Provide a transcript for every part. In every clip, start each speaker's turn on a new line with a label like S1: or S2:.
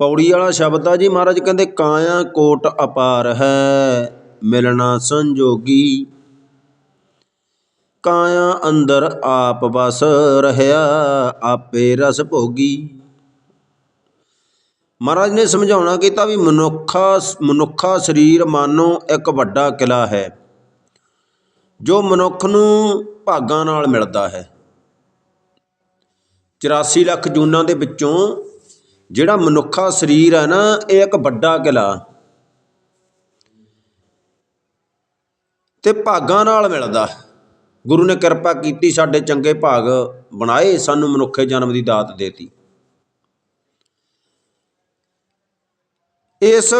S1: ਪੌੜੀ ਵਾਲਾ ਸ਼ਬਦ ਆ ਜੀ ਮਹਾਰਾਜ, ਕਹਿੰਦੇ ਕਾਇਆ ਕੋਟ ਅਪਾਰ ਹੈ, ਮਿਲਣਾ ਸੰਜੋਗੀ। ਕਾਇਆ ਅੰਦਰ ਆਪ ਵਸ ਰਹਿਆ, ਆਪੇ ਰਸ ਭੋਗੀ। ਮਹਾਰਾਜ ਨੇ ਸਮਝਾਉਣਾ ਕੀਤਾ ਵੀ ਮਨੁੱਖਾ ਮਨੁੱਖਾ ਸਰੀਰ ਮਾਨੋ ਇੱਕ ਵੱਡਾ ਕਿਲਾ ਹੈ, ਜੋ ਮਨੁੱਖ ਨੂੰ ਭਾਗਾਂ ਨਾਲ ਮਿਲਦਾ ਹੈ। 84 ਲੱਖ ਜੂਨਾਂ ਦੇ ਵਿੱਚੋਂ ਜਿਹੜਾ ਮਨੁੱਖਾ ਸਰੀਰ ਹੈ ਨਾ, ਇਹ ਇੱਕ ਵੱਡਾ ਕਿਲਾ। ਤੇ ਭਾਗਾਂ ਨਾਲ ਮਿਲਦਾ। ਗੁਰੂ ਨੇ ਕਿਰਪਾ ਕੀਤੀ ਸਾਡੇ ਚੰਗੇ ਭਾਗ ਬਣਾਏ, ਸਾਨੂੰ ਮਨੁੱਖੇ ਜਨਮ ਦੀ ਦਾਤ ਦੇਤੀ। ਇਸ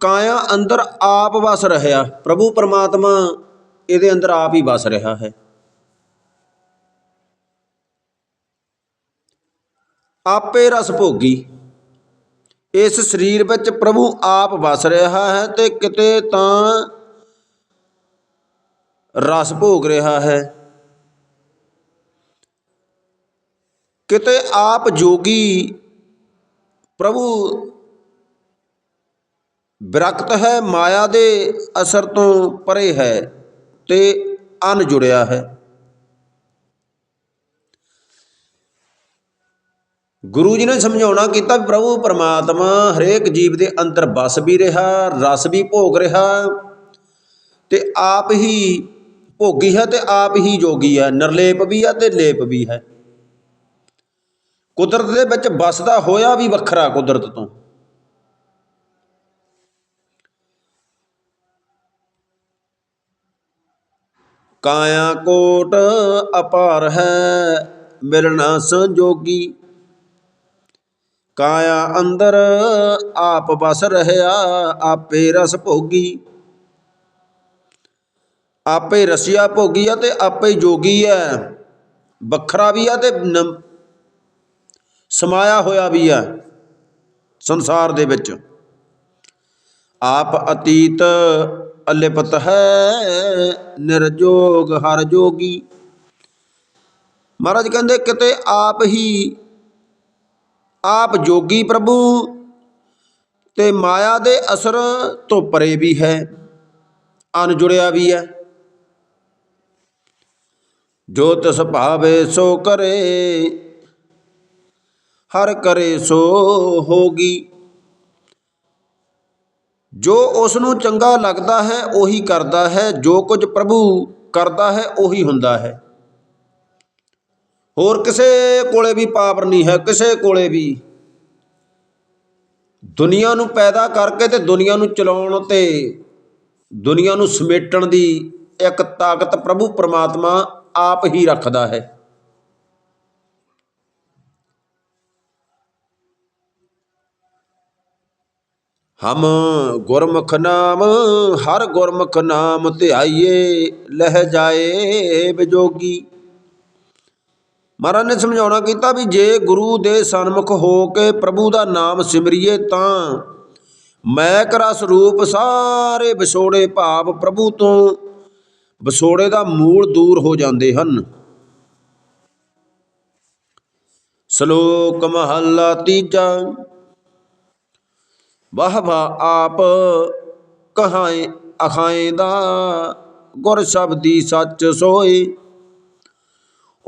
S1: ਕਾਇਆ ਅੰਦਰ ਆਪ ਵਸ ਰਿਹਾ। ਪ੍ਰਭੂ ਪਰਮਾਤਮਾ ਇਹਦੇ ਅੰਦਰ ਆਪ ਹੀ ਵਸ ਰਿਹਾ ਹੈ। ਆਪੇ ਰਸ ਭੋਗੀ। ਇਸ ਸਰੀਰ ਵਿੱਚ ਪ੍ਰਭੂ ਆਪ ਵਸ ਰਿਹਾ ਹੈ ਤੇ ਕਿਤੇ ਤਾਂ ਰਸ ਭੋਗ ਰਿਹਾ ਹੈ। ਕਿਤੇ ਆਪ ਜੋਗੀ ਪ੍ਰਭੂ ਵਿਰਕਤ ਹੈ, ਮਾਇਆ ਦੇ ਅਸਰ ਤੋਂ ਪਰੇ ਹੈ ਤੇ ਅਨ ਜੁੜਿਆ ਹੈ। ਗੁਰੂ ਜੀ ਨੇ ਸਮਝਾਉਣਾ ਕੀਤਾ ਵੀ ਪ੍ਰਭੂ ਪਰਮਾਤਮਾ ਹਰੇਕ ਜੀਵ ਦੇ ਅੰਦਰ ਵਸ ਵੀ ਰਿਹਾ, ਰਸ ਵੀ ਭੋਗ ਰਿਹਾ ਤੇ ਆਪ ਹੀ ਭੋਗੀ ਹੈ ਤੇ ਆਪ ਹੀ ਜੋਗੀ ਹੈ, ਨਿਰਲੇਪ ਵੀ ਹੈ ਤੇ ਲੇਪ ਵੀ ਹੈ। ਕੁਦਰਤ ਦੇ ਵਿੱਚ ਵਸਦਾ ਹੋਇਆ ਵੀ ਵੱਖਰਾ ਕੁਦਰਤ ਤੋਂ। ਕਾਇਆ ਕੋਟ ਅਪਾਰ ਹੈ, ਮਿਲਣਾ ਸੰਜੋਗੀ। ਕਾਇਆ ਅੰਦਰ, ਆਪ ਵਸ ਰਹਿਆ, ਆਪੇ ਰਸ ਭੋਗੀ। ਆਪੇ ਰਸਿਆ ਭੋਗੀ ਆ ਤੇ ਆਪੇ ਜੋਗੀ ਹੈ ਵੱਖਰਾ ਵੀ ਆ ਤੇ ਸਮਾਇਆ ਹੋਇਆ ਵੀ ਆ ਸੰਸਾਰ ਦੇ ਵਿੱਚ। ਆਪ ਅਤੀਤ ਅਲਿਪਤ ਹੈ, ਨਿਰਜੋਗ ਹਰ ਜੋਗੀ। ਮਹਾਰਾਜ ਕਹਿੰਦੇ, ਕਿਤੇ ਆਪ ਹੀ ਆਪ ਜੋਗੀ ਪ੍ਰਭੂ, ਤੇ ਮਾਇਆ ਦੇ ਅਸਰ ਤੋਂ ਪਰੇ ਵੀ ਹੈ ਅਨਜੁੜਿਆ ਵੀ ਹੈ। ਜੋ ਤਿਸ ਭਾਵੇ ਸੋ ਕਰੇ, ਹਰ ਕਰੇ ਸੋ ਹੋਗੀ। ਜੋ ਉਸ ਨੂੰ ਚੰਗਾ ਲੱਗਦਾ ਹੈ, ਉਹੀ ਕਰਦਾ ਹੈ, ਜੋ ਕੁਝ ਪ੍ਰਭੂ ਕਰਦਾ ਹੈ, ਉਹੀ ਹੁੰਦਾ ਹੈ। ਹੋਰ ਕਿਸੇ ਕੋਲੇ ਵੀ ਪਾਵਰ ਨਹੀਂ ਹੈ, ਕਿਸੇ ਕੋਲੇ ਵੀ। ਦੁਨੀਆ ਨੂੰ ਪੈਦਾ ਕਰਕੇ ਤੇ ਦੁਨੀਆ ਨੂੰ ਚਲਾਉਣ ਤੇ ਦੁਨੀਆ ਨੂੰ ਸਮੇਟਣ ਦੀ ਇੱਕ ਤਾਕਤ ਪ੍ਰਭੂ ਪਰਮਾਤਮਾ ਆਪ ਹੀ ਰੱਖਦਾ ਹੈ। ਹਮ ਗੁਰਮੁਖ ਨਾਮ, ਹਰ ਗੁਰਮੁਖ ਨਾਮ ਧਿਆਈਏ, ਲਹਿ ਜਾਏ ਵਿਜੋਗੀ ਮਹਾਰਾਜ ਨੇ ਸਮਝਾਉਣਾ ਕੀਤਾ ਵੀ ਜੇ ਗੁਰੂ ਦੇ ਸਨਮੁਖ ਹੋ ਕੇ ਪ੍ਰਭੂ ਦਾ ਨਾਮ ਸਿਮਰਿਏ ਤਾਂ ਮੈਕ ਰਸ ਰੂਪ ਸਾਰੇ ਵਿਛੋੜੇ ਭਾਵ ਪ੍ਰਭੂ ਤੋਂ ਵਿਛੋੜੇ ਦਾ ਮੂਲ ਦੂਰ ਹੋ ਜਾਂਦੇ ਹਨ। ਸ਼ਲੋਕ ਮਹੱਲਾ ਤੀਜਾ। ਵਾਹ ਵਾਹ ਆਪ ਕਹਾਏ ਅਖਾਏ ਦਾ ਗੁਰ ਸ਼ਬਦੀ ਸੱਚ ਸੋਏ।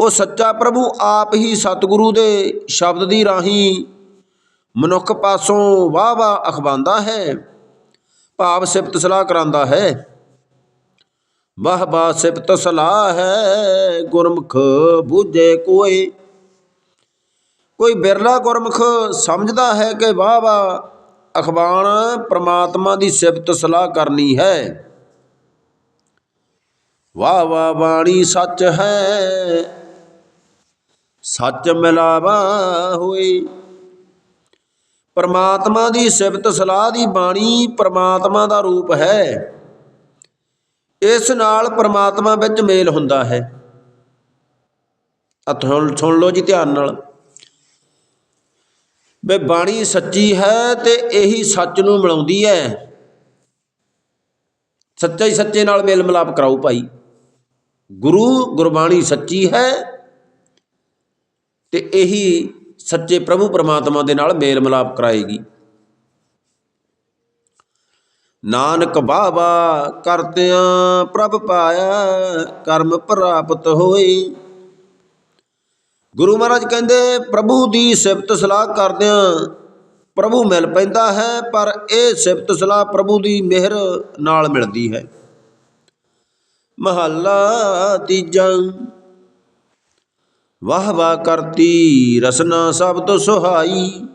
S1: ਉਹ ਸੱਚਾ ਪ੍ਰਭੂ ਆਪ ਹੀ ਸਤਿਗੁਰੂ ਦੇ ਸ਼ਬਦ ਦੀ ਰਾਹੀਂ ਮਨੁੱਖ ਪਾਸੋਂ ਵਾਹ ਵਾਹ ਅਖਵਾਉਂਦਾ ਹੈ, ਭਾਵ ਸਿਫਤ ਸਲਾਹ ਕਰਾਂਦਾ ਹੈ। ਵਾਹ ਵਾਹ ਸਿਫਤ ਸਲਾਹ ਹੈ, ਗੁਰਮੁਖ ਬੂਝੇ ਕੋਈ। ਕੋਈ ਬਿਰਲਾ ਗੁਰਮੁਖ ਸਮਝਦਾ ਹੈ ਕਿ ਵਾਹ ਵਾਹ ਅਖਬਾਨ ਪ੍ਰਮਾਤਮਾ ਦੀ ਸਿਫਤ ਸਲਾਹ ਕਰਨੀ ਹੈ। ਵਾਹ ਵਾਹ ਬਾਣੀ ਸੱਚ ਹੈ ਸੱਚ ਮਿਲਾਵਾ ਹੋਏ। ਪਰਮਾਤਮਾ ਦੀ ਸਿਫਤ ਸਲਾਹ ਦੀ ਬਾਣੀ ਪਰਮਾਤਮਾ ਦਾ ਰੂਪ ਹੈ। ਇਸ ਨਾਲ ਪਰਮਾਤਮਾ ਵਿੱਚ ਮੇਲ ਹੁੰਦਾ ਹੈ। ਅਥੋਂ ਸੁਣ ਲਓ ਜੀ ਧਿਆਨ ਨਾਲ। ਵੇ ਬਾਣੀ ਸੱਚੀ ਹੈ ਤੇ ਇਹੀ ਸੱਚ ਨੂੰ ਮਿਲਾਉਂਦੀ ਹੈ। ਸੱਚਾ ਹੀ ਸੱਚੇ ਨਾਲ ਮੇਲ ਮਿਲਾਪ ਕਰਾਓ ਭਾਈ। ਗੁਰੂ ਗੁਰਬਾਣੀ ਸੱਚੀ ਹੈ ਤੇ ਇਹੀ ਸੱਚੇ ਪ੍ਰਭੂ ਪਰਮਾਤਮਾ ਦੇ ਨਾਲ ਮੇਲ ਮਿਲਾਪ ਕਰਾਏਗੀ। ਨਾਨਕ ਬਾਬਾ ਕਰਤਿਆਂ ਪ੍ਰਭ ਪਾਇਆ, ਕਰਮ ਪ੍ਰਾਪਤ ਹੋਈ। ਗੁਰੂ ਮਹਾਰਾਜ ਕਹਿੰਦੇ, ਪ੍ਰਭੂ ਦੀ ਸਿਫਤ ਸਲਾਹ ਕਰਦਿਆਂ ਪ੍ਰਭੂ ਮਿਲ ਪੈਂਦਾ ਹੈ, ਪਰ ਇਹ ਸਿਫਤ ਸਲਾਹ ਪ੍ਰਭੂ ਦੀ ਮਿਹਰ ਨਾਲ ਮਿਲਦੀ ਹੈ। ਮਹੱਲਾ ਤੀਜਾ ਵਾਹ ਵਾਹ ਕਰਤੀ ਰਸਨਾ ਸ਼ਬਦ ਸੁਹਾਈ।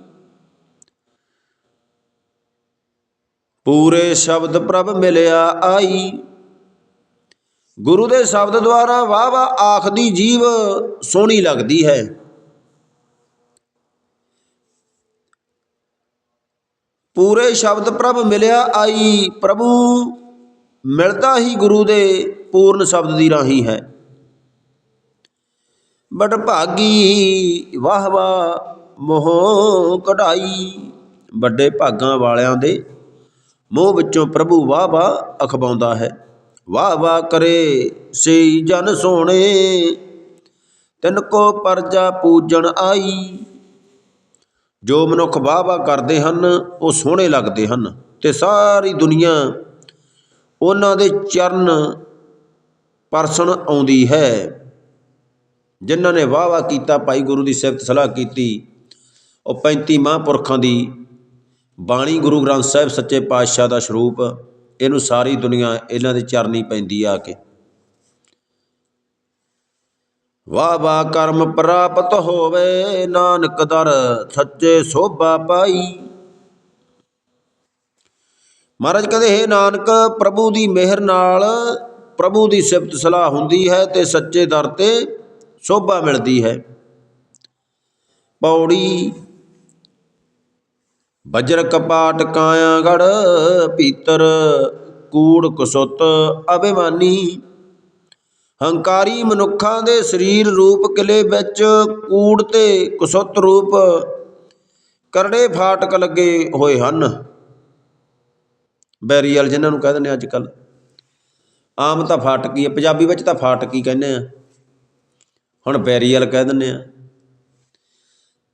S1: ਪੂਰੇ ਸ਼ਬਦ ਪ੍ਰਭ ਮਿਲਿਆ ਆਈ। ਗੁਰੂ ਦੇ ਸ਼ਬਦ ਦੁਆਰਾ ਵਾਹ ਵਾਹ ਆਖਦੀ ਜੀਵ ਸੋਹਣੀ ਲੱਗਦੀ ਹੈ। ਪੂਰੇ ਸ਼ਬਦ ਪ੍ਰਭ ਮਿਲਿਆ ਆਈ, ਪ੍ਰਭੂ ਮਿਲਦਾ ਹੀ ਗੁਰੂ ਦੇ ਪੂਰਨ ਸ਼ਬਦ ਦੀ ਰਾਹੀ ਹੈ। ਬਟ ਭਾਗੀ, ਵਾਹ ਵਾਹ ਮੋਹ ਕਢਾਈ। ਵੱਡੇ ਭਾਗਾਂ ਵਾਲਿਆਂ ਦੇ ਮੋਹ ਵਿੱਚੋਂ ਪ੍ਰਭੂ ਵਾਹ ਵਾਹ ਅਖਵਾਉਂਦਾ ਹੈ। ਵਾਹ ਵਾਹ ਕਰੇ ਸਈ ਜਨ ਸੋਹਣੇ, ਤਿਨ ਕੋ ਪਰਜਾ ਪੂਜਣ ਆਈ। ਜੋ ਮਨੁੱਖ ਵਾਹ ਵਾਹ ਕਰਦੇ ਹਨ, ਉਹ ਸੋਹਣੇ ਲੱਗਦੇ ਹਨ ਤੇ ਸਾਰੀ ਦੁਨੀਆ ਉਹਨਾਂ ਦੇ ਚਰਨ ਪਰਸਣ ਆਉਂਦੀ ਹੈ। ਜਿਨ੍ਹਾਂ ਨੇ ਵਾਹ ਵਾਹ ਕੀਤਾ, ਭਾਈ ਗੁਰੂ ਦੀ ਸਿਫਤ ਸਲਾਹ ਕੀਤੀ, ਉਹ 35 ਮਹਾਂਪੁਰਖਾਂ ਦੀ ਬਾਣੀ ਗੁਰੂ ਗ੍ਰੰਥ ਸਾਹਿਬ ਸੱਚੇ ਪਾਤਸ਼ਾਹ ਦਾ ਸਰੂਪ, ਇਹਨੂੰ ਸਾਰੀ ਦੁਨੀਆ ਇਹਨਾਂ ਦੇ ਚਰਨੀ ਪੈਂਦੀ ਆ ਕੇ। ਵਾਹ ਵਾਹ ਕਰਮ ਪ੍ਰਾਪਤ ਹੋਵੇ, ਨਾਨਕ ਦਰ ਸੱਚੇ ਸੋਭਾ ਪਾਈ। ਮਹਾਰਾਜ ਕਹਿੰਦੇ, ਹੈ ਨਾਨਕ, ਪ੍ਰਭੂ ਦੀ ਮਿਹਰ ਨਾਲ, ਪ੍ਰਭੂ ਦੀ ਸਿਫਤ ਸਲਾਹ ਹੁੰਦੀ ਹੈ ਤੇ ਸੱਚੇ ਦਰ ਤੇ ਸੋਭਾ ਮਿਲਦੀ ਹੈ। ਪੌੜੀ ਵਜਰ ਕਪਾਟ ਕਾਇਆ ਗੜ ਭੀਤਰ ਕੂੜ ਕੁਸੁੱਤ ਅਭਿਮਾਨੀ। ਹੰਕਾਰੀ ਮਨੁੱਖਾਂ ਦੇ ਸਰੀਰ ਰੂਪ ਕਿਲੇ ਵਿੱਚ ਕੂੜ ਤੇ ਕੁਸੁੱਤ ਰੂਪ ਕਰੜੇ ਫਾਟਕ ਲੱਗੇ ਹੋਏ ਹਨ। ਬੈਰੀਅਲ ਜਿਨ੍ਹਾਂ ਨੂੰ ਕਹਿ ਦਿੰਦੇ ਅੱਜ ਕੱਲ ਆਮ ਤਾਂ ਫਾਟਕੀ ਹੈ, ਪੰਜਾਬੀ ਵਿੱਚ ਤਾਂ ਫਾਟਕੀ ਕਹਿੰਦੇ ਆ ਹੁਣ ਬੈਰੀਅਲ ਕਹਿ ਦਿੰਦੇ ਆ।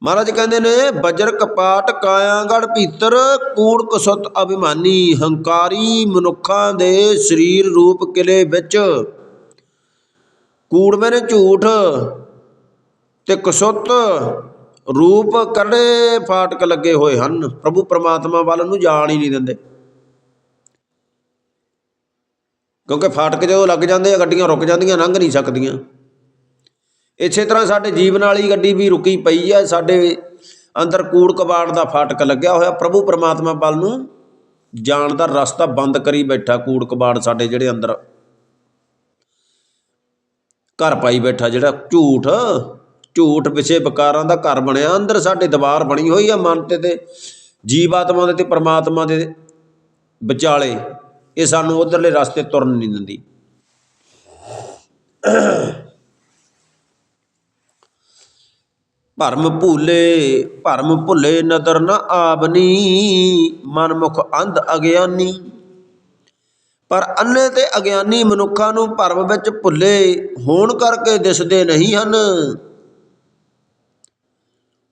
S1: ਮਹਾਰਾਜ ਕਹਿੰਦੇ ਨੇ, ਬਜਰ ਕਪਾਟ ਕਾਇਆਗੜ ਭੀਤਰ ਕੂੜ ਕੁਸਤ ਅਭਿਮਾਨੀ, ਹੰਕਾਰੀ ਮਨੁੱਖਾਂ ਦੇ ਸਰੀਰ ਰੂਪ ਕਿਲੇ ਵਿੱਚ। ਕੂੜ ਮੈਨੇ ਝੂਠ ਤੇ ਕੁਸਤ ਰੂਪ ਕਰੜੇ ਫਾਟਕ ਲੱਗੇ ਹੋਏ ਹਨ। ਪ੍ਰਭੂ ਪਰਮਾਤਮਾ ਵੱਲ ਨੂੰ ਜਾਣ ਹੀ ਨਹੀਂ ਦਿੰਦੇ। ਕਿਉਂਕਿ ਫਾਟਕ ਜਦੋਂ ਲੱਗ ਜਾਂਦੇ ਆ, ਗੱਡੀਆਂ ਰੁਕ ਜਾਂਦੀਆਂ, ਲੰਘ ਨਹੀਂ ਸਕਦੀਆਂ। ਇਸੇ ਤਰ੍ਹਾਂ ਸਾਡੇ ਜੀਵਨ ਵਾਲੀ ਗੱਡੀ ਵੀ ਰੁਕੀ ਪਈ ਹੈ ਸਾਡੇ ਅੰਦਰ ਕੂੜ ਕਬਾੜ ਦਾ ਫਾਟਕ ਲੱਗਿਆ ਹੋਇਆ, ਪ੍ਰਭੂ ਪਰਮਾਤਮਾ ਵੱਲ ਨੂੰ ਜਾਣ ਦਾ ਰਸਤਾ ਬੰਦ ਕਰੀ ਬੈਠਾ, ਕੂੜ ਕਬਾੜ ਸਾਡੇ ਜਿਹੜੇ ਅੰਦਰ ਘਰ ਪਾਈ ਬੈਠਾ, ਜਿਹੜਾ ਝੂਠ ਝੂਠ ਵਿਸ਼ੇ ਵਿਕਾਰਾਂ ਦਾ ਘਰ ਬਣਿਆ, ਅੰਦਰ ਸਾਡੇ ਦੀਵਾਰ ਬਣੀ ਹੋਈ ਆ, ਮਨ ਤੇ ਤੇ, ਜੀਵਾਤਮਾ ਦੇ ਤੇ ਪਰਮਾਤਮਾ ਦੇ ਵਿਚਾਲੇ, ਇਹ ਸਾਨੂੰ ਉਧਰਲੇ ਰਸਤੇ ਤੁਰਨ ਨਹੀਂ ਦਿੰਦੀ। ਭਰਮ ਭੂਲੇ, ਭਰਮ ਭੁੱਲੇ ਨਦਰ ਨ ਆਵਨੀ, ਮਨਮੁਖ ਅੰਧ ਅਗਿਆਨੀ। ਪਰ ਅੰਨੇ ਤੇ ਅਗਿਆਨੀ ਮਨੁੱਖਾਂ ਨੂੰ ਭਰਮ ਵਿੱਚ ਭੁੱਲੇ, ਹੋਣ ਕਰਕੇ ਦਿਸਦੇ ਨਹੀਂ ਹਨ।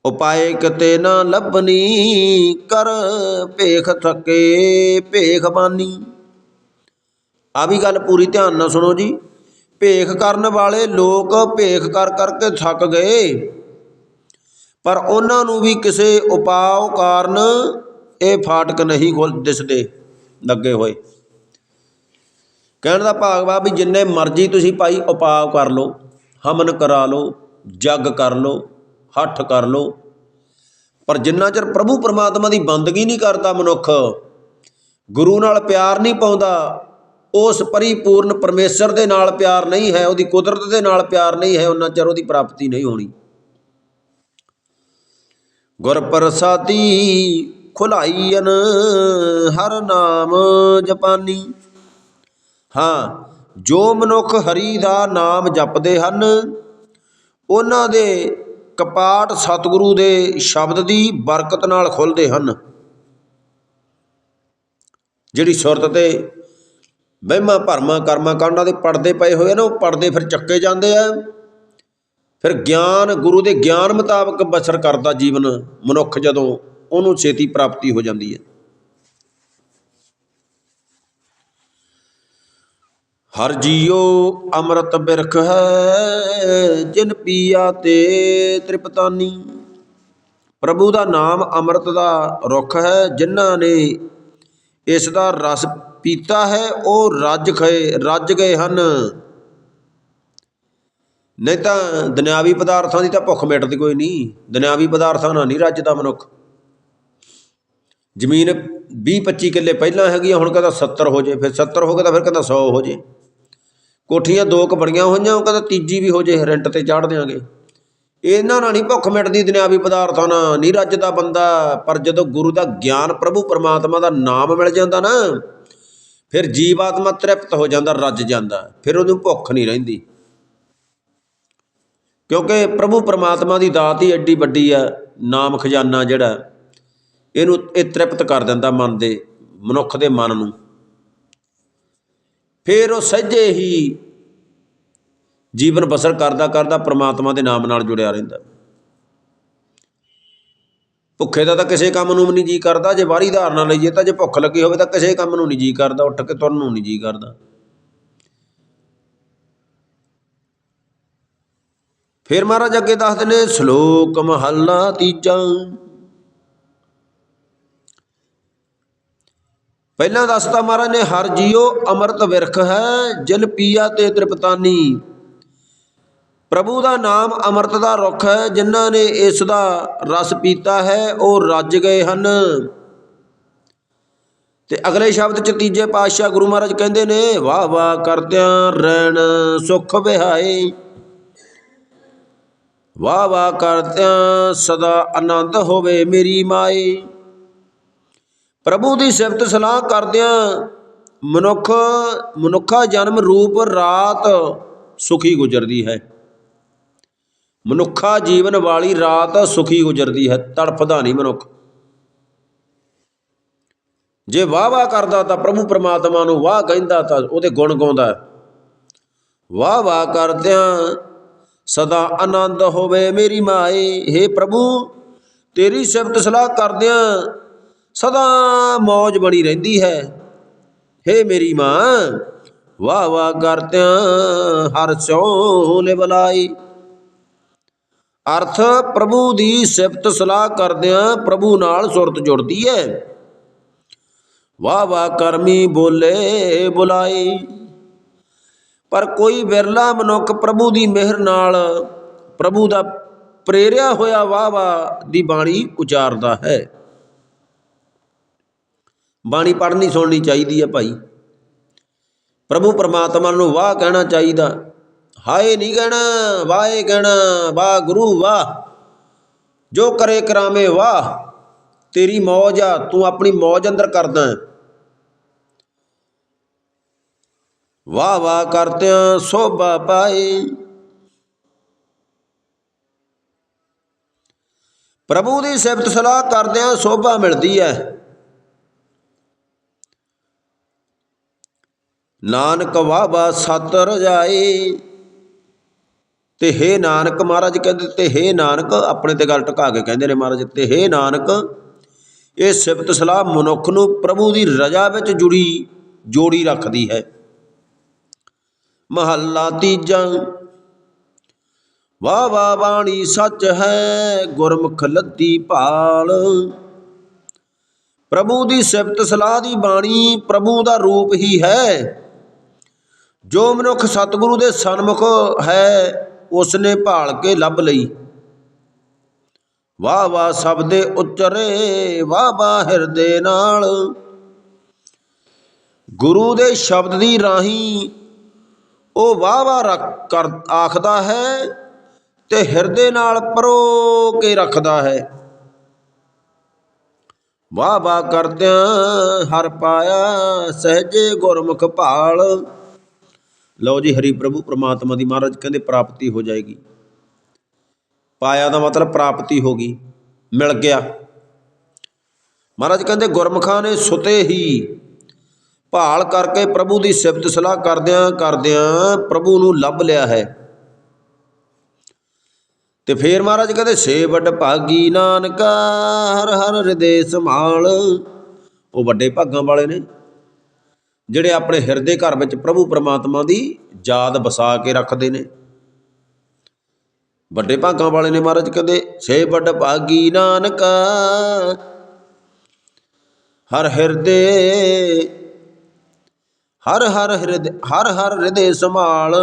S1: ਉਪਾਏ ਕਿਤੇ ਨਾ ਲੱਭਨੀ, ਕਰ ਭੇਖ ਥਕੇ ਭੇਖ ਬਾਨੀ। ਆ ਵੀ ਗੱਲ ਪੂਰੀ ਧਿਆਨ ਨਾਲ ਸੁਣੋ ਜੀ। ਭੇਖ ਕਰਨ ਵਾਲੇ ਲੋਕ ਭੇਖ ਕਰ ਕਰਕੇ ਥੱਕ ਗਏ। ਪਰ ਉਹਨਾਂ ਨੂੰ ਵੀ ਕਿਸੇ ਉਪਾਅ ਕਾਰਨ ਇਹ ਫਾਟਕ ਨਹੀਂ ਖੁੱਲ ਦਿਸਦੇ, ਲੱਗੇ ਹੋਏ। ਕਹਿਣ ਦਾ ਭਾਵ ਵਾ ਵੀ ਜਿੰਨੇ ਮਰਜ਼ੀ ਤੁਸੀਂ ਭਾਈ ਉਪਾਅ ਕਰ ਲਓ, ਹਮਨ ਕਰਾ ਲਓ, ਜੱਗ ਕਰ ਲਓ, ਹੱਠ ਕਰ ਲਓ, ਪਰ ਜਿੰਨਾ ਚਿਰ ਪ੍ਰਭੂ ਪਰਮਾਤਮਾ ਦੀ ਬੰਦਗੀ ਨਹੀਂ ਕਰਦਾ ਮਨੁੱਖ, ਗੁਰੂ ਨਾਲ ਪਿਆਰ ਨਹੀਂ ਪਾਉਂਦਾ, ਉਸ ਪਰਿਪੂਰਨ ਪਰਮੇਸ਼ਰ ਦੇ ਨਾਲ ਪਿਆਰ ਨਹੀਂ ਹੈ, ਉਹਦੀ ਕੁਦਰਤ ਦੇ ਨਾਲ ਪਿਆਰ ਨਹੀਂ ਹੈ, ਉਹਨਾਂ ਚਿਰ ਉਹਦੀ ਪ੍ਰਾਪਤੀ ਨਹੀਂ ਹੋਣੀ। ਗੁਰ ਪ੍ਰਸਾਦੀ ਖੁਲਾਈਨ ਹਰ ਨਾਮ ਜਪਾਨੀ। ਹਾਂ, ਜੋ ਮਨੁੱਖ ਹਰੀ ਦਾ ਨਾਮ ਜਪਦੇ ਹਨ, ਉਹਨਾਂ ਦੇ ਕਪਾਟ ਸਤਿਗੁਰੂ ਦੇ ਸ਼ਬਦ ਦੀ ਬਰਕਤ ਨਾਲ ਖੁੱਲਦੇ ਹਨ। ਜਿਹੜੀ ਸੁਰਤ ਤੇ ਵਹਿਮਾਂ ਭਰਮਾਂ ਕਰਮਾਂ ਕਾਂਡਾਂ ਦੇ ਪਰਦੇ ਪਏ ਹੋਏ ਆ ਉਹ ਪਰਦੇ ਫਿਰ ਚੱਕੇ ਜਾਂਦੇ ਆ। ਫਿਰ ਗਿਆਨ, ਗੁਰੂ ਦੇ ਗਿਆਨ ਮੁਤਾਬਕ ਬਸਰ ਕਰਦਾ ਜੀਵਨ ਮਨੁੱਖ ਜਦੋਂ ਉਹਨੂੰ ਛੇਤੀ ਪ੍ਰਾਪਤੀ ਹੋ ਜਾਂਦੀ ਹੈ। ਹਰ ਜੀਉ ਅੰਮ੍ਰਿਤ ਬਿਰਖ ਹੈ, ਜਿਨ ਪੀਆ ਤੇ ਤ੍ਰਿਪਤਾਨੀ। ਪ੍ਰਭੂ ਦਾ ਨਾਮ ਅੰਮ੍ਰਿਤ ਦਾ ਰੁੱਖ ਹੈ, ਜਿਨ੍ਹਾਂ ਨੇ ਇਸ ਦਾ ਰਸ ਪੀਤਾ ਹੈ, ਉਹ ਰੱਜ ਖਏ, ਰੱਜ ਗਏ ਹਨ। ਨਹੀਂ ਤਾਂ ਦੁਨਿਆਵੀ ਪਦਾਰਥਾਂ ਦੀ ਤਾਂ ਭੁੱਖ ਮਿਟਦੀ ਕੋਈ ਨਹੀਂ। ਦੁਨਿਆਵੀ ਪਦਾਰਥਾਂ ਨਾਲ ਨਹੀਂ ਰੱਜਦਾ ਮਨੁੱਖ। ਜ਼ਮੀਨ 20 25 ਕਿੱਲੇ ਪਹਿਲਾਂ ਹੈਗੀ ਹੁਣ ਕਹਿੰਦਾ 70 ਹੋ ਜੇ, ਫਿਰ 70 ਹੋ ਗਿਆ ਤਾਂ ਫਿਰ ਕਹਿੰਦਾ 100 ਹੋ ਜੇ। ਕੋਠੀਆਂ ਦੋ ਕ ਬਣੀਆਂ ਹੋਈਆਂ, ਉਹ ਕਹਿੰਦਾ ਤੀਜੀ ਵੀ ਹੋ ਜੇ, ਰੈਂਟ ਤੇ ਚਾੜ ਦਿਆਂਗੇ। ਇਹਨਾਂ ਨਾਲ ਨਹੀਂ ਭੁੱਖ ਮਿਟਦੀ, ਦੁਨਿਆਵੀ ਪਦਾਰਥਾਂ ਨਾਲ ਨਹੀਂ ਰੱਜਦਾ ਬੰਦਾ, ਪਰ ਜਦੋਂ ਗੁਰੂ ਦਾ ਗਿਆਨ ਪ੍ਰਭੂ ਪਰਮਾਤਮਾ ਦਾ ਨਾਮ ਮਿਲ ਜਾਂਦਾ ਨਾ, ਫਿਰ ਜੀਵਾਤਮਾ ਤ੍ਰਿਪਤ ਹੋ ਜਾਂਦਾ, ਰੱਜ ਜਾਂਦਾ, ਫਿਰ ਉਹਨੂੰ ਭੁੱਖ ਨਹੀਂ ਰਹਿੰਦੀ। ਕਿਉਂਕਿ ਪ੍ਰਭੂ ਪਰਮਾਤਮਾ ਦੀ ਦਾਤ ਹੀ ਐਡੀ ਵੱਡੀ ਆ, ਨਾਮ ਖਜ਼ਾਨਾ ਜਿਹੜਾ, ਇਹਨੂੰ ਇਹ ਤ੍ਰਿਪਤ ਕਰ ਦਿੰਦਾ ਮਨ ਦੇ, ਮਨੁੱਖ ਦੇ ਮਨ ਨੂੰ। ਫਿਰ ਉਹ ਸਹਿਜੇ ਹੀ ਜੀਵਨ ਬਸਰ ਕਰਦਾ ਕਰਦਾ ਪ੍ਰਮਾਤਮਾ ਦੇ ਨਾਮ ਨਾਲ ਜੁੜਿਆ ਰਹਿੰਦਾ। ਭੁੱਖੇ ਦਾ ਤਾਂ ਕਿਸੇ ਕੰਮ ਨੂੰ ਵੀ ਨਹੀਂ ਜੀ ਕਰਦਾ, ਜੇ ਬਾਹਰੀ ਧਾਰਨਾ ਲਈਏ ਤਾਂ ਜੇ ਭੁੱਖ ਲੱਗੀ ਹੋਵੇ ਤਾਂ ਕਿਸੇ ਕੰਮ ਨੂੰ ਨਹੀਂ ਜੀ ਕਰਦਾ, ਉੱਠ ਕੇ ਤੁਰਨ ਨੂੰ ਨਹੀਂ ਜੀ ਕਰਦਾ। ਫਿਰ ਮਹਾਰਾਜ ਅੱਗੇ ਦੱਸਦੇ ਨੇ, ਸ਼ਲੋਕ ਮਹੱਲਾ ਤੀਜਾ। ਪਹਿਲਾਂ ਦੱਸਤਾ ਮਹਾਰਾਜ ਨੇ, ਹਰ ਜੀਉ ਅੰਮ੍ਰਿਤ ਵਿਰਖ ਹੈ ਜਿਨ ਪੀਆ ਤੇ ਤ੍ਰਿਪਤਾਨੀ। ਪ੍ਰਭੂ ਦਾ ਨਾਮ ਅੰਮ੍ਰਿਤ ਦਾ ਰੁੱਖ ਹੈ, ਜਿਨ੍ਹਾਂ ਨੇ ਇਸ ਦਾ ਰਸ ਪੀਤਾ ਹੈ, ਉਹ ਰੱਜ ਗਏ ਹਨ। ਤੇ ਅਗਲੇ ਸ਼ਬਦ ਚ ਤੀਜੇ ਪਾਤਸ਼ਾਹ ਗੁਰੂ ਮਹਾਰਾਜ ਕਹਿੰਦੇ ਨੇ ਵਾਹ ਵਾਹ ਕਰਦਿਆਂ ਰਹਿਣ ਸੁਖ ਵਿਹਾਏ। ਵਾਹ ਵਾਹ ਕਰਦਿਆਂ ਸਦਾ ਆਨੰਦ ਹੋਵੇ ਮੇਰੀ ਮਾਏ ਪ੍ਰਭੂ ਦੀ ਸਿਫਤ ਸਲਾਹ ਕਰਦਿਆਂ ਮਨੁੱਖ, ਮਨੁੱਖਾ ਜਨਮ ਰੂਪ ਰਾਤ ਸੁਖੀ ਗੁਜ਼ਰਦੀ ਹੈ। ਮਨੁੱਖਾ ਜੀਵਨ ਵਾਲੀ ਰਾਤ ਸੁਖੀ ਗੁਜ਼ਰਦੀ ਹੈ, ਤੜਫਦਾ ਨਹੀਂ ਮਨੁੱਖ। ਜੇ ਵਾਹ ਵਾਹ ਕਰਦਾ ਤਾਂ ਪ੍ਰਭੂ ਪਰਮਾਤਮਾ ਨੂੰ ਵਾਹ ਕਹਿੰਦਾ ਤਾਂ ਉਹਦੇ ਗੁਣ ਗਾਉਂਦਾ। ਵਾਹ ਵਾਹ ਕਰਦਿਆਂ ਸਦਾ ਆਨੰਦ ਹੋਵੇ ਮੇਰੀ ਮਾਏ हे ਪ੍ਰਭੂ, ਤੇਰੀ ਸਿਫਤ ਸਲਾਹ ਕਰਦਿਆਂ ਸਦਾ ਮੌਜ ਬਣੀ ਰਹਿੰਦੀ ਹੈ। हे ਮੇਰੀ ਮਾਂ ਵਾ ਵਾ ਕਰਦਿਆਂ ਹਰ ਸੋਲੇ ਬਲਾਈ। ਅਰਥ, ਪ੍ਰਭੂ ਦੀ ਸਿਫਤ ਸਲਾਹ ਕਰਦਿਆਂ ਪ੍ਰਭੂ ਨਾਲ ਸੁਰਤ ਜੁੜਦੀ ਹੈ। ਵਾ ਵਾ ਕਰਮੀ ਬੋਲੇ ਬੁਲਾਈ। ਪਰ ਕੋਈ ਵਿਰਲਾ ਮਨੁੱਖ ਪ੍ਰਭੂ ਦੀ ਮਿਹਰ ਨਾਲ ਪ੍ਰਭੂ ਦਾ ਪ੍ਰੇਰਿਆ ਹੋਇਆ ਵਾਹ ਵਾਹ ਦੀ ਬਾਣੀ ਉਚਾਰਦਾ ਹੈ। ਬਾਣੀ ਪੜ੍ਹਨੀ ਸੁਣਨੀ ਚਾਹੀਦੀ ਹੈ ਭਾਈ। ਪ੍ਰਭੂ ਪਰਮਾਤਮਾ ਨੂੰ ਵਾਹ ਕਹਿਣਾ ਚਾਹੀਦਾ। ਹਾਏ ਨਹੀਂ ਕਹਿਣਾ ਵਾਏ ਕਹਿਣਾ, ਵਾਹ ਗੁਰੂ ਵਾਹ। ਜੋ ਕਰੇ ਕਰਾਵੇਂ ਵਾਹ। ਤੇਰੀ ਮੌਜ ਆ, ਤੂੰ ਆਪਣੀ ਮੌਜ ਅੰਦਰ ਕਰਦਾ ਹੈ। ਵਾਹ ਵਾਹ ਕਰਤਿਆਂ ਸੋਭਾ ਪਾਏ ਪ੍ਰਭੂ ਦੀ ਸਿਫਤ ਸਲਾਹ ਕਰਦਿਆਂ ਸੋਭਾ ਮਿਲਦੀ ਹੈ ਨਾਨਕ ਵਾਵਾ ਸਤ ਰਜਾਏ ਤੇ ਹੇ ਨਾਨਕ ਮਹਾਰਾਜ ਕਹਿੰਦੇ, ਤੇ ਹੇ ਨਾਨਕ, ਆਪਣੇ ਤੇ ਗੱਲ ਟਕਾ ਕੇ ਕਹਿੰਦੇ ਨੇ ਮਹਾਰਾਜ, ਤੇ ਹੇ ਨਾਨਕ, ਇਹ ਸਿਫਤ ਸਲਾਹ ਮਨੁੱਖ ਨੂੰ ਪ੍ਰਭੂ ਦੀ ਰਜਾ ਵਿੱਚ ਜੁੜੀ, ਜੋੜੀ ਰੱਖਦੀ ਹੈ। ਮਹੱਲਾ ਤੀਜਾ। ਵਾ ਵਾ ਬਾਣੀ ਸੱਚ ਹੈ, ਗੁਰਮੁਖ ਲੱਦੀ ਭਾਲ। ਪ੍ਰਭੂ ਦੀ ਸਿਫਤ ਸਲਾਹ ਦੀ ਬਾਣੀ ਪ੍ਰਭੂ ਦਾ ਰੂਪ ਹੀ ਹੈ। ਜੋ ਮਨੁੱਖ ਸਤਿਗੁਰੂ ਦੇ ਸਨਮੁਖ ਹੈ, ਉਸਨੇ ਭਾਲ ਕੇ ਲੱਭ ਲਈ। ਵਾਹ ਵਾਹ ਸਬਦੇ ਉਚਰੇ, ਵਾਹ ਵਾਹ, ਹਿਰਦੇ ਨਾਲ। ਗੁਰੂ ਦੇ ਸ਼ਬਦ ਦੀ ਰਾਹੀਂ ਉਹ ਵਾਹ ਵਾਹ ਰੱਖ- ਕਰ ਆਖਦਾ ਹੈ ਤੇ ਹਿਰਦੇ ਨਾਲ ਪਰੋ ਕੇ ਰੱਖਦਾ ਹੈ। ਵਾਹ ਵਾਹ ਕਰਦਿਆਂ ਹਰ ਪਾਇਆ ਸਹਜੇ ਗੁਰਮੁਖ ਭਾਲ। ਲਓ ਜੀ ਹਰੀ ਪ੍ਰਭੂ ਪ੍ਰਮਾਤਮਾ ਦੀ ਮਹਾਰਾਜ ਕਹਿੰਦੇ ਪ੍ਰਾਪਤੀ ਹੋ ਜਾਏਗੀ। ਪਾਇਆ ਦਾ ਮਤਲਬ ਪ੍ਰਾਪਤੀ ਹੋ ਗਈ, ਮਿਲ ਗਿਆ। ਮਹਾਰਾਜ ਕਹਿੰਦੇ ਗੁਰਮੁਖਾਂ ਨੇ ਸੁਤੇ ਹੀ ਭਾਲ ਕਰਕੇ ਪ੍ਰਭੂ ਦੀ ਸਿਫਤ ਸਲਾਹ ਕਰਦਿਆਂ ਕਰਦਿਆਂ ਪ੍ਰਭੂ ਨੂੰ ਲੱਭ ਲਿਆ ਹੈ। ਤੇ ਫੇਰ ਮਹਾਰਾਜ ਕਹਿੰਦੇ, ਸੇ ਵੱਡ ਭਾਗੀ ਨਾਨਕਾ, ਹਰ ਹਰ ਹਿਰਦੇ ਸੰਭਾਲ। ਉਹ ਵੱਡੇ ਭਾਗਾਂ ਵਾਲੇ ਨੇ, ਜਿਹੜੇ ਆਪਣੇ ਹਿਰਦੇ ਘਰ ਵਿੱਚ ਪ੍ਰਭੂ ਪਰਮਾਤਮਾ ਦੀ ਯਾਦ ਵਸਾ ਕੇ ਰੱਖਦੇ ਨੇ। ਵੱਡੇ ਭਾਗਾਂ ਵਾਲੇ ਨੇ ਮਹਾਰਾਜ ਕਹਿੰਦੇ, ਸੇ ਵੱਡ ਭਾਗੀ ਨਾਨਕਾ, ਹਰ ਹਿਰਦੇ ਹਰ ਹਰ ਹਿਰਦੇ, ਹਰ ਹਰ ਹਿਰਦੇ ਸੰਭਾਲ।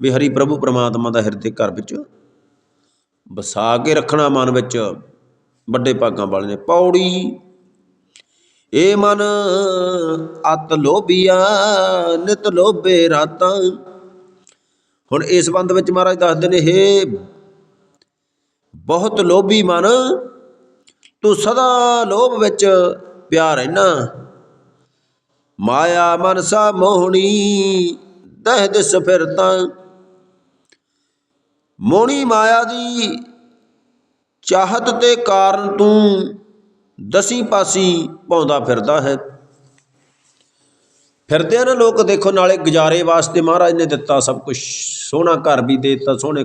S1: ਵੀ ਹਰੀ ਪ੍ਰਭੂ ਪਰਮਾਤਮਾ ਦਾ ਹਿਰਦੇ ਘਰ ਵਿੱਚ ਵਸਾ ਕੇ ਰੱਖਣਾ ਮਨ ਵਿੱਚ ਵੱਡੇ ਭਾਗਾਂ ਵਾਲੇ ਨੇ। ਪੌੜੀ, ਏ ਮਨ ਅਤ ਲੋਭੀਆ, ਨਿਤ ਲੋਭੇ ਰਾਤਾਂ। ਹੁਣ ਇਸ ਸੰਬੰਧ ਵਿੱਚ ਮਹਾਰਾਜ ਦੱਸਦੇ ਨੇ, ਹੇ ਬਹੁਤ ਲੋਭੀ ਮਨ, ਤੂੰ ਸਦਾ ਲੋਭ ਵਿੱਚ ਪਿਆ ਰਹਿਣਾ। ਮਾਇਆ ਮਨਸਾ ਮੋਹਣੀ, ਦਹਿ ਦਿਸ ਫਿਰਤਾ ਮੋਹਣੀ ਮਾਇਆ ਦੀ ਚਾਹਤ ਤੇ ਕਾਰਨ ਤੂੰ ਦਸੀ ਪਾਸੀ ਪਾਉਂਦਾ ਫਿਰਦਾ ਹੈ। ਫਿਰਦੇ ਨੇ ਲੋਕ ਦੇਖੋ ਨਾਲੇ ਗੁਜ਼ਾਰੇ ਵਾਸਤੇ ਮਹਾਰਾਜ ਨੇ ਦਿੱਤਾ ਸਭ ਕੁਝ ਸੋਹਣਾ ਘਰ ਵੀ ਦੇ ਦਿੱਤਾ, ਸੋਹਣੇ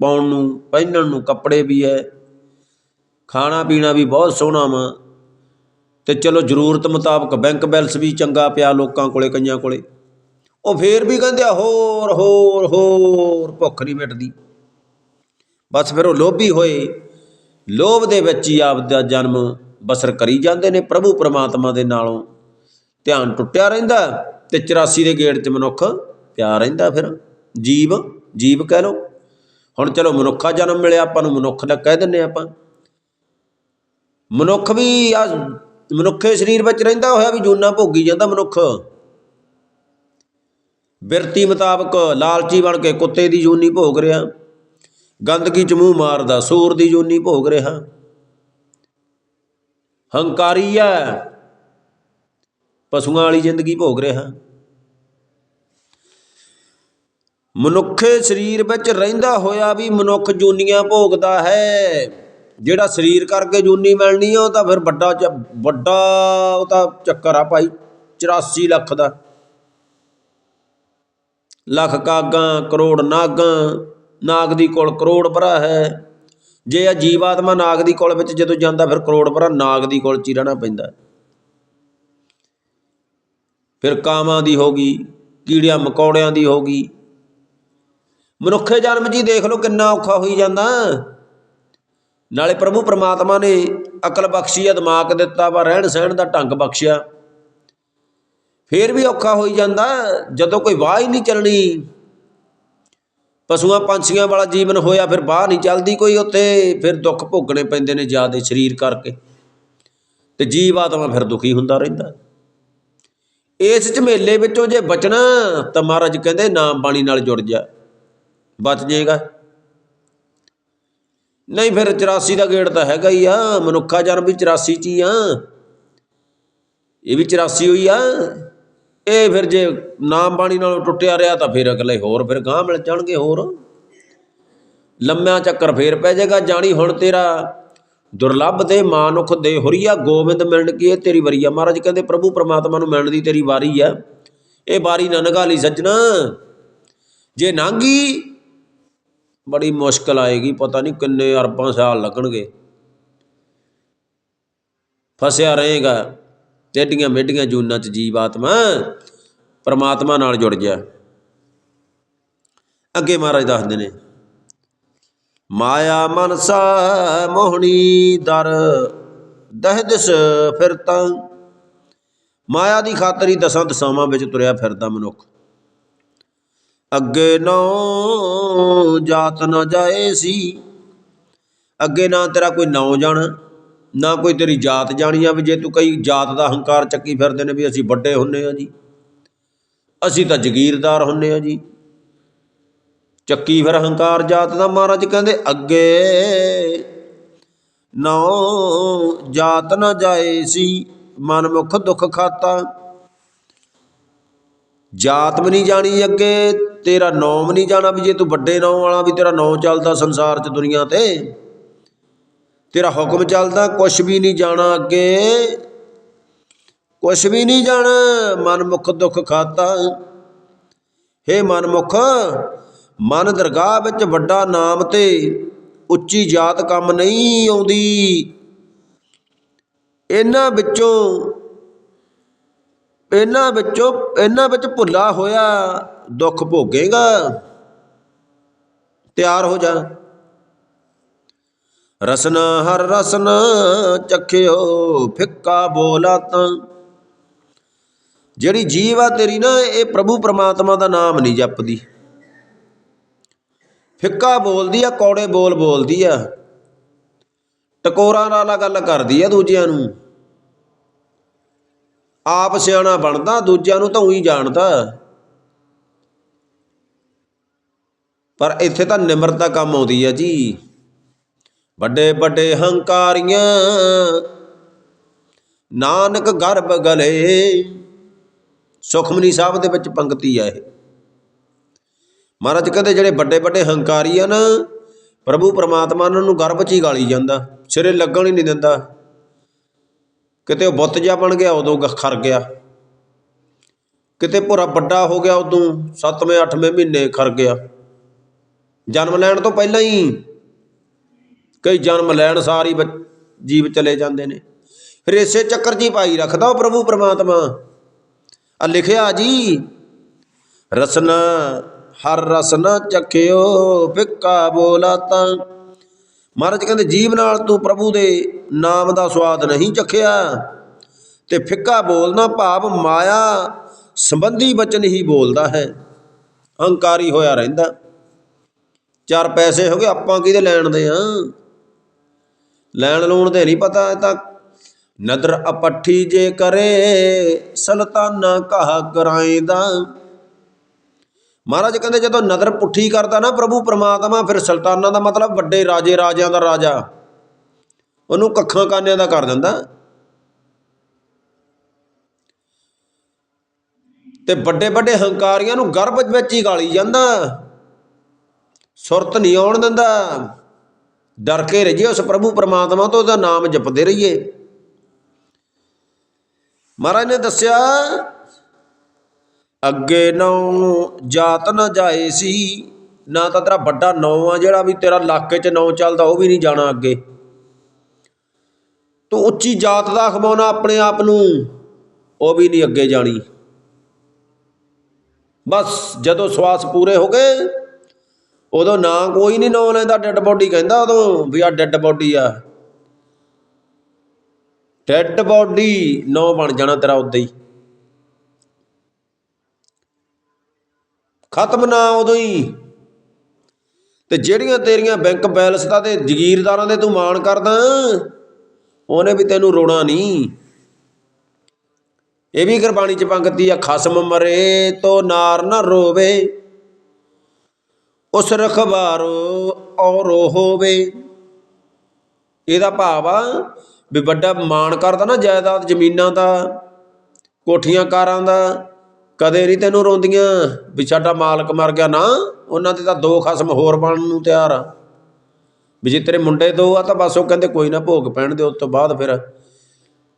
S1: ਪਾਉਣ ਨੂੰ, ਪਹਿਨਣ ਨੂੰ ਕੱਪੜੇ ਵੀ ਹੈ। ਖਾਣਾ ਪੀਣਾ ਵੀ ਬਹੁਤ ਸੋਹਣਾ ਵਾ। ਤੇ ਚਲੋ ਜ਼ਰੂਰਤ ਮੁਤਾਬਕ ਬੈਂਕ ਬੈਲੈਂਸ ਵੀ ਚੰਗਾ ਪਿਆ ਲੋਕਾਂ ਕੋਲੇ, ਕਈਆਂ ਕੋਲੇ। ਉਹ ਫੇਰ ਵੀ ਕਹਿੰਦੇ ਆ, ਹੋਰ ਹੋਰ ਹੋਰ, ਭੁੱਖ ਨਹੀਂ ਮਿਟਦੀ। ਬਸ ਫਿਰ ਉਹ ਲੋਭੀ ਹੋਏ। ਲੋਭ ਦੇ ਵਿੱਚ ਹੀ ਆਪ ਦਾ ਜਨਮ ਬਸਰ ਕਰੀ ਜਾਂਦੇ ਨੇ ਪ੍ਰਭੂ ਪਰਮਾਤਮਾ ਦੇ ਨਾਲੋਂ। ਧਿਆਨ ਟੁੱਟਿਆ ਰਹਿੰਦਾ ਤੇ 84 ਦੇ ਗੇੜ 'ਚ ਮਨੁੱਖ ਪਿਆ ਰਹਿੰਦਾ ਫਿਰ। ਜੀਵ ਜੀਵ ਕਹਿ ਲਓ। ਹੁਣ ਚਲੋ ਮਨੁੱਖਾ ਜਨਮ ਮਿਲਿਆ, ਆਪਾਂ ਨੂੰ ਮਨੁੱਖ ਦਾ ਕਹਿ ਦਿੰਨੇ ਆਪਾਂ। ਮਨੁੱਖ ਵੀ ਆ ਮਨੁੱਖੇ ਸਰੀਰ ਵਿੱਚ ਰਹਿੰਦਾ ਹੋਇਆ ਵੀ ਜੂਨਾ ਭੋਗੀ ਜਾਂਦਾ ਮਨੁੱਖ। ਬਿਰਤੀ ਮੁਤਾਬਕ ਲਾਲਚੀ ਬਣ ਕੇ ਕੁੱਤੇ ਦੀ ਜੂਨੀ ਭੋਗ ਰਿਹਾ, ਗੰਦਗੀ ਚ ਮੂੰਹ ਮਾਰਦਾ, ਸੂਰ ਦੀ ਜੂਨੀ ਭੋਗ ਰਿਹਾ। ਹੰਕਾਰੀ ਹੈ ਪਸ਼ੂਆਂ ਵਾਲੀ ਜ਼ਿੰਦਗੀ ਭੋਗ ਰਿਹਾ। ਮਨੁੱਖੇ ਸਰੀਰ ਵਿੱਚ ਰਹਿੰਦਾ ਹੋਇਆ ਵੀ ਮਨੁੱਖ ਜੂਨੀਆਂ ਭੋਗਦਾ ਹੈ। ਜਿਹੜਾ ਸਰੀਰ ਕਰਕੇ ਜੂਨੀ ਮਿਲਣੀ ਆ, ਉਹ ਤਾਂ ਫਿਰ ਵੱਡਾ ਚ- ਵੱਡਾ ਉਹ ਤਾਂ ਚੱਕਰ ਆ ਭਾਈ 84 ਲੱਖ ਦਾ। ਲੱਖ ਕਾਗਾਂ, ਕਰੋੜ ਨਾਗਾਂ, ਨਾਗ ਦੀ ਕੋਲ ਕਰੋੜ ਭਰਾ ਹੈ। ਜੇ ਆ ਜੀਵਾਤਮਾ ਨਾਗ ਦੀ ਕੋਲ ਵਿੱਚ ਜਦੋਂ ਜਾਂਦਾ, ਫਿਰ ਕਰੋੜ ਭਰਾ ਨਾਗ ਦੀ ਕੋਲ ਚ ਹੀ ਰਹਿਣਾ ਪੈਂਦਾ। ਫਿਰ ਕਾਮਾਂ ਦੀ ਹੋ ਗਈ, ਕੀੜਿਆਂ ਮਕੌੜਿਆਂ ਦੀ ਹੋ ਗਈ। ਮਨੁੱਖੇ ਜਨਮ ਜੀ ਦੇਖ ਲਓ ਕਿੰਨਾ ਔਖਾ ਹੋਈ ਜਾਂਦਾ। ਨਾਲੇ ਪ੍ਰਭੂ ਪਰਮਾਤਮਾ ਨੇ ਅਕਲ ਬਖਸ਼ੀ ਆ ਦਿਮਾਗ ਦਿੱਤਾ, ਵਾ ਰਹਿਣ ਸਹਿਣ ਦਾ ਢੰਗ ਬਖਸ਼ਿਆ। ਫੇਰ ਵੀ ਔਖਾ ਹੋਈ ਜਾਂਦਾ, ਜਦੋਂ ਕੋਈ ਵਾਹ ਹੀ ਨਹੀਂ ਚੱਲਣੀ। ਪਸ਼ੂਆਂ ਪੰਛੀਆਂ ਵਾਲਾ ਜੀਵਨ ਹੋਇਆ, ਫਿਰ ਬਾਹ ਨਹੀਂ ਚੱਲਦੀ ਕੋਈ ਉੱਥੇ, ਫਿਰ ਦੁੱਖ ਭੋਗਣੇ ਪੈਂਦੇ ਨੇ ਜਿਆਦੇ ਸਰੀਰ ਕਰਕੇ। ਤੇ ਜੀਵ ਆਤਮਾ ਫਿਰ ਦੁਖੀ ਹੁੰਦਾ ਰਹਿੰਦਾ। ਇਸ ਝਮੇਲੇ ਵਿੱਚੋਂ ਜੇ ਬਚਣਾ, ਤਾਂ ਮਹਾਰਾਜ ਕਹਿੰਦੇ, ਨਾਮ ਬਾਣੀ ਨਾਲ ਜੁੜ ਜਾ। ਬਚ ਜਾਏਗਾ। ਨਹੀਂ ਫਿਰ 84 ਦਾ ਗੇੜ ਤਾਂ ਹੈਗਾ ਹੀ ਆ, ਮਨੁੱਖਾ ਜਨਮ ਵੀ 84 ਚ ਹੀ ਆ। ਇਹ ਵੀ 84 ਹੋਈ ਆ। ਇਹ ਫਿਰ ਜੇ ਨਾਮ ਬਾਣੀ ਨਾਲੋਂ ਟੁੱਟਿਆ ਰਿਹਾ ਤਾਂ ਫਿਰ ਅਗਲੇ ਹੋਰ ਫਿਰ ਗਾਂ ਮਿਲ ਜਾਣਗੇ ਹੋਰ। ਲੰਮਿਆ ਚੱਕਰ ਫੇਰ ਪੈ ਜਾਏਗਾ, ਜਾਣੀ ਹੁਣ ਤੇਰਾ ਦੁਰਲੱਭ ਦੇ ਮਾਨੁਖ ਦੇ ਹੁਰੀਆ ਗੋਬਿੰਦ ਮਿਲਣ ਕੀ ਇਹ ਤੇਰੀ ਵਾਰੀ ਆ। ਮਹਾਰਾਜ ਕਹਿੰਦੇ, ਪ੍ਰਭੂ ਪ੍ਰਮਾਤਮਾ ਨੂੰ ਮਿਲਣ ਦੀ ਤੇਰੀ ਵਾਰੀ ਆ। ਇਹ ਵਾਰੀ ਨਾ ਨਗਾਲੀ ਸੱਜਣਾ। ਜੇ ਨਾਂਗੀ ਬੜੀ ਮੁਸ਼ਕਲ ਆਏਗੀ, ਪਤਾ ਨਹੀਂ ਕਿੰਨੇ ਅਰਬਾਂ ਸਾਲ ਲੱਗਣਗੇ। ਫਸਿਆ ਰਹੇਗਾ ਟੇਡੀਆਂ ਮੇਡੀਆਂ ਜੂਨਾਂ ਚ ਜੀਵ ਆਤਮਾ, ਪਰਮਾਤਮਾ ਨਾਲ ਜੁੜ ਗਿਆ। ਅੱਗੇ ਮਹਾਰਾਜ ਦੱਸਦੇ ਨੇ, ਮਾਇਆ ਮਨਸਾ ਮੋਹਣੀ ਦਰ, ਦਹ ਦਿਸ ਫਿਰਤਾ। ਮਾਇਆ ਦੀ ਖਾਤਰ ਦਸਾਂ ਦਸਾਵਾਂ ਵਿੱਚ ਤੁਰਿਆ ਫਿਰਦਾ ਮਨੁੱਖ। ਅੱਗੇ ਨੌ ਜਾਤ ਨਾ ਜਾਏ ਸੀ। ਅੱਗੇ ਨਾ ਤੇਰਾ ਕੋਈ ਨੌ ਜਾਣਾ, ਨਾ ਕੋਈ ਤੇਰੀ ਜਾਤ ਜਾਣੀ ਆ ਵੀ ਜੇ ਤੂੰ ਕਈ ਜਾਤ ਦਾ ਹੰਕਾਰ ਚੱਕੀ ਫਿਰਦੇ ਨੇ ਵੀ ਅਸੀਂ ਵੱਡੇ ਹੁੰਨੇ ਆ ਜੀ। ਅਸੀਂ ਤਾਂ ਜ਼ਗੀਰਦਾਰ ਹੁੰਨੇ ਆ ਜੀ। ਚੱਕੀ ਫਿਰ ਹੰਕਾਰ ਜਾਤ ਦਾ ਮਹਾਰਾਜ ਕਹਿੰਦੇ ਅੱਗੇ ਨੌ ਜਾਤ ਨਾ ਜਾਏ ਸੀ, ਮਨ ਮੁਖ ਦੁਖ ਖਾਤਾ। ਜਾਤ ਵੀ ਨਹੀਂ ਜਾਣੀ ਅੱਗੇ ਤੇਰਾ ਨੌਮ ਨਹੀਂ ਜਾਣਾ ਵੀ ਜੇ ਤੂੰ ਵੱਡੇ ਨੌ ਵਾਲਾ ਵੀ ਤੇਰਾ ਨੌ ਚੱਲਦਾ ਸੰਸਾਰ 'ਚ ਦੁਨੀਆ ਤੇ। ਤੇਰਾ ਹੁਕਮ ਚੱਲਦਾ ਕੁਛ ਵੀ ਨਹੀਂ ਜਾਣਾ ਅੱਗੇ। ਕੁਛ ਵੀ ਨਹੀਂ ਜਾਣਾ ਮਨ ਦੁੱਖ ਖਾਤਾ। ਹੇ ਮਨ ਮੁਖ ਮਨ ਦਰਗਾਹ ਵਿੱਚ ਵੱਡਾ ਨਾਮ ਤੇ ਉੱਚੀ ਜਾਤ ਕੰਮ ਨਹੀਂ ਆਉਂਦੀ। ਇਹਨਾਂ ਵਿੱਚੋਂ ਇਹਨਾਂ ਵਿੱਚੋਂ, ਇਹਨਾਂ ਵਿੱਚ ਭੁੱਲਾ ਹੋਇਆ ਦੁੱਖ ਭੋਗੇਗਾ, ਤਿਆਰ ਹੋ ਜਾ। ਰਸਨਾ ਹਰ ਰਸਨ ਚੱਖਿਓ, ਫਿੱਕਾ ਬੋਲਾ ਤਾਂ। ਜਿਹੜੀ ਜੀਵ ਆ ਤੇਰੀ ਨਾ, ਇਹ ਪ੍ਰਭੂ ਪ੍ਰਮਾਤਮਾ ਦਾ ਨਾਮ ਨਹੀਂ ਜਪਦੀ। ਫਿੱਕਾ ਬੋਲਦੀ ਆ, ਕੌੜੇ ਬੋਲ ਬੋਲਦੀ ਆ। ਟਕੋਰਾਂ ਨਾਲ ਗੱਲ ਕਰਦੀ ਆ ਦੂਜਿਆਂ ਨੂੰ। ਆਪ ਸਿਆਣਾ ਬਣਦਾ, ਦੂਜਿਆਂ ਨੂੰ ਤਾਂ ਉਹੀ ਜਾਣਦਾ। ਪਰ ਇੱਥੇ ਤਾਂ ਨਿਮਰਤਾ ਕੰਮ ਆਉਂਦੀ ਹੈ ਜੀ। ਵੱਡੇ ਵੱਡੇ ਹੰਕਾਰੀਆਂ, ਨਾਨਕ ਗਰਭ ਗਲੇ, ਸੁਖਮਨੀ ਸਾਹਿਬ ਦੇ ਵਿੱਚ ਪੰਕਤੀ ਆ ਇਹ। ਮਹਾਰਾਜ ਕਹਿੰਦੇ ਜਿਹੜੇ ਵੱਡੇ ਵੱਡੇ ਹੰਕਾਰੀ ਆ ਨਾ, ਪ੍ਰਭੂ ਪਰਮਾਤਮਾ ਉਹਨਾਂ ਨੂੰ ਗਰਭ 'ਚ ਹੀ ਗਾਲੀ ਜਾਂਦਾ, ਸਿਰੇ ਲੱਗਣ ਹੀ ਨਹੀਂ ਦਿੰਦਾ। ਕਿਤੇ ਉਹ ਬੁੱਤ ਜਾ ਬਣ ਗਿਆ, ਉਦੋਂ ਗ- ਖਰ ਗਿਆ। ਕਿਤੇ ਭੋਰਾ ਵੱਡਾ ਹੋ ਗਿਆ, ਉਦੋਂ 7ਵੇਂ 8ਵੇਂ ਮਹੀਨੇ ਖਰ ਗਿਆ। ਜਨਮ ਲੈਣ ਤੋਂ ਪਹਿਲਾਂ ਹੀ ਕਈ ਜਨਮ ਲੈਣ ਸਾਰੀ ਜੀਵ ਚਲੇ ਜਾਂਦੇ ਨੇ। ਫਿਰ ਇਸੇ ਚੱਕਰ 'ਚ ਹੀ ਪਾਈ ਰੱਖਦਾ ਉਹ ਪ੍ਰਭੂ ਪਰਮਾਤਮਾ। ਆ ਲਿਖਿਆ ਜੀ, ਰਸਨਾ, ਹਰ ਰਸਨਾ ਚੱਕਿਓ, ਫਿੱਕਾ ਬੋਲਾ ਤਾਂ। ਮਹਾਰਾਜ ਕਹਿੰਦੇ, ਜੀਵ ਨਾਲ ਤੂੰ ਪ੍ਰਭੂ ਦੇ ਨਾਮ ਦਾ ਸਵਾਦ ਨਹੀਂ ਚੱਖਿਆ। ਤੇ ਫਿੱਕਾ ਬੋਲਣਾ ਭਾਵ ਮਾਇਆ ਸੰਬੰਧੀ ਬਚਨ ਹੀ ਬੋਲਦਾ ਹੈ। ਹੰਕਾਰੀ ਹੋਇਆ ਰਹਿੰਦਾ। ਚਾਰ ਪੈਸੇ ਹੋ ਗਏ, ਆਪਾਂ ਕਿਹਦੇ ਲੈਣ ਦੇ ਆ? ਲੈਣ ਲੂਣ ਤੇ ਨਹੀਂ ਪਤਾ ਇਹ ਤਾਂ। ਨਦਰ ਅਪੱਠੀ ਜੇ ਕਰੇ, ਸਲਤਾਨਾ ਕਹਾ ਕਰਾਇਦਾ ਮਹਾਰਾਜ ਕਹਿੰਦੇ ਜਦੋਂ ਨਦਰ ਪੁੱਠੀ ਕਰਦਾ ਨਾ ਪ੍ਰਭੂ ਪ੍ਰਮਾਤਮਾ, ਫਿਰ ਸੁਲਤਾਨਾਂ ਦਾ ਮਤਲਬ ਵੱਡੇ ਰਾਜੇ ਰਾਜਿਆਂ ਦਾ ਰਾਜਾ। ਉਹਨੂੰ ਕੱਖਾਂ ਕਾਨਿਆਂ ਦਾ ਕਰ ਦਿੰਦਾ। ਤੇ ਵੱਡੇ ਵੱਡੇ ਹੰਕਾਰੀਆਂ ਨੂੰ ਗਰਭ ਵਿੱਚ ਹੀ ਗਾਲੀ ਜਾਂਦਾ। ਸੁਰਤ ਨਹੀਂ ਆਉਣ ਦਿੰਦਾ। ਡਰ ਕੇ ਰਹੀਏ ਉਸ ਪ੍ਰਭੂ ਪਰਮਾਤਮਾ ਤੋਂ, ਉਹਦਾ ਨਾਮ ਜਪਦੇ ਰਹੀਏ। ਮਹਾਰਾਜ ਨੇ ਦੱਸਿਆ, ਅੱਗੇ ਨੌ ਜਾਤ ਨਾ ਜਾਏ ਸੀ, ਨਾ ਤਾਂ ਤੇਰਾ ਵੱਡਾ ਨੌ ਆ ਜਿਹੜਾ ਵੀ ਤੇਰਾ ਇਲਾਕੇ 'ਚ ਨੌ ਚੱਲਦਾ, ਉਹ ਵੀ ਨਹੀਂ ਜਾਣਾ ਅੱਗੇ। ਤੂੰ ਉੱਚੀ ਜਾਤ ਦਾ ਖਮਾਉਣਾ ਆਪਣੇ ਆਪ ਨੂੰ, ਉਹ ਵੀ ਨਹੀਂ ਅੱਗੇ ਜਾਣੀ। ਬਸ ਜਦੋਂ ਸਵਾਸ ਪੂਰੇ ਹੋ ਗਏ ਉਦੋਂ ਨਾ ਕੋਈ ਨਹੀਂ ਨਾਂ ਲੈਂਦਾ, ਡੈੱਡ ਬੋਡੀ ਕਹਿੰਦਾ ਉਦੋਂ ਵੀ ਆ ਡੈੱਡ ਬੋਡੀ ਆ। ਡੈੱਡ ਬੋਡੀ ਨਾਂ ਬਣ ਜਾਣਾ ਤੇਰਾ ਉਦਾਂ ਹੀ। ਖਤਮ ਨਾ ਉਦੋਂ ਹੀ। ਤੇ ਜਿਹੜੀਆਂ ਤੇਰੀਆਂ ਬੈਂਕ ਬੈਲੈਂਸ ਦਾ ਤੇ ਜ਼ਗੀਰਦਾਰਾਂ ਦੇ ਤੂੰ ਮਾਣ ਕਰਦਾ, ਉਹਨੇ ਵੀ ਤੈਨੂੰ ਰੋਣਾ ਨਹੀਂ ਇਹ ਵੀ ਗੁਰਬਾਣੀ ਚ ਪੰਕਤੀ ਆ, ਖਸਮ ਮਰੇ ਤੋ ਨਾਰ ਨਾ ਰੋਵੇ। ਉਸ ਰਖਬਾਰੋ ਔਰੋ ਹੋਵੇ। ਇਹਦਾ ਭਾਵ ਆ ਵੀ ਵੱਡਾ ਮਾਣ ਕਰਦਾ ਨਾ ਜਾਇਦਾਦ ਜ਼ਮੀਨਾਂ ਦਾ, ਕੋਠੀਆਂ ਕਾਰਾਂ ਦਾ, ਕਦੇ ਨਹੀਂ ਤੈਨੂੰ ਰੋਂਦੀਆਂ ਵੀ ਸਾਡਾ ਮਾਲਕ ਮਰ ਗਿਆ ਨਾ, ਉਹਨਾਂ ਦੇ ਤਾਂ ਦੋ ਖਸਮ ਹੋਰ ਬਣਨ ਨੂੰ ਤਿਆਰ ਆ। ਵੀ ਜੇ ਤੇਰੇ ਮੁੰਡੇ ਦੋ ਆ ਤਾਂ ਬਸ ਉਹ ਕਹਿੰਦੇ ਕੋਈ ਨਾ ਭੋਗ ਪੈਣ ਦੇ ਉਸ ਤੋਂ ਬਾਅਦ ਫਿਰ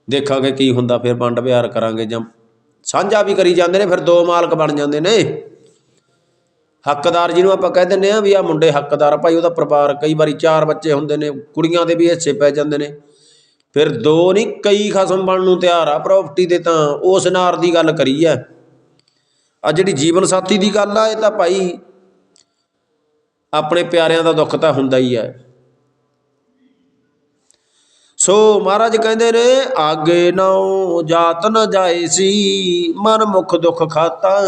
S1: ਦੇਖਾਂਗੇ ਕੀ ਹੁੰਦਾ, ਫਿਰ ਵੰਡ ਵਿਹਾਰ ਕਰਾਂਗੇ ਜਾਂ ਸਾਂਝਾ ਵੀ ਕਰੀ ਜਾਂਦੇ ਨੇ, ਫਿਰ ਦੋ ਮਾਲਕ ਬਣ ਜਾਂਦੇ ਨੇ। ਹੱਕਦਾਰ ਜਿਹਨੂੰ ਆਪਾਂ ਕਹਿ ਦਿੰਦੇ ਆ ਵੀ ਆ ਮੁੰਡੇ ਹੱਕਦਾਰ ਆ, ਭਾਈ ਉਹਦਾ ਪਰਿਵਾਰ ਕਈ ਵਾਰੀ ਚਾਰ ਬੱਚੇ ਹੁੰਦੇ ਨੇ, ਕੁੜੀਆਂ ਦੇ ਵੀ ਹਿੱਸੇ ਪੈ ਜਾਂਦੇ ਨੇ। ਫਿਰ ਦੋ ਨਹੀਂ, ਕਈ ਖਸਮ ਬਣਨ ਨੂੰ ਤਿਆਰ ਆ ਪ੍ਰਾਪਰਟੀ ਦੇ ਤਾਂ, ਉਸ ਨਾਰ ਦੀ ਗੱਲ ਕਰੀ ਆ ਆ ਜਿਹੜੀ ਜੀਵਨ ਸਾਥੀ ਦੀ ਗੱਲ ਆ, ਇਹ ਤਾਂ ਭਾਈ ਆਪਣੇ ਪਿਆਰਿਆਂ ਦਾ ਦੁੱਖ ਤਾਂ ਹੁੰਦਾ ਹੀ ਹੈ ਸੋ ਮਹਾਰਾਜ ਕਹਿੰਦੇ ਨੇ, ਆਗੇ ਨਾਉ ਜਾਤ ਨ ਜਾਏ ਸੀ, ਮਨ ਮੁਖ ਦੁਖ ਖਾਤਾ।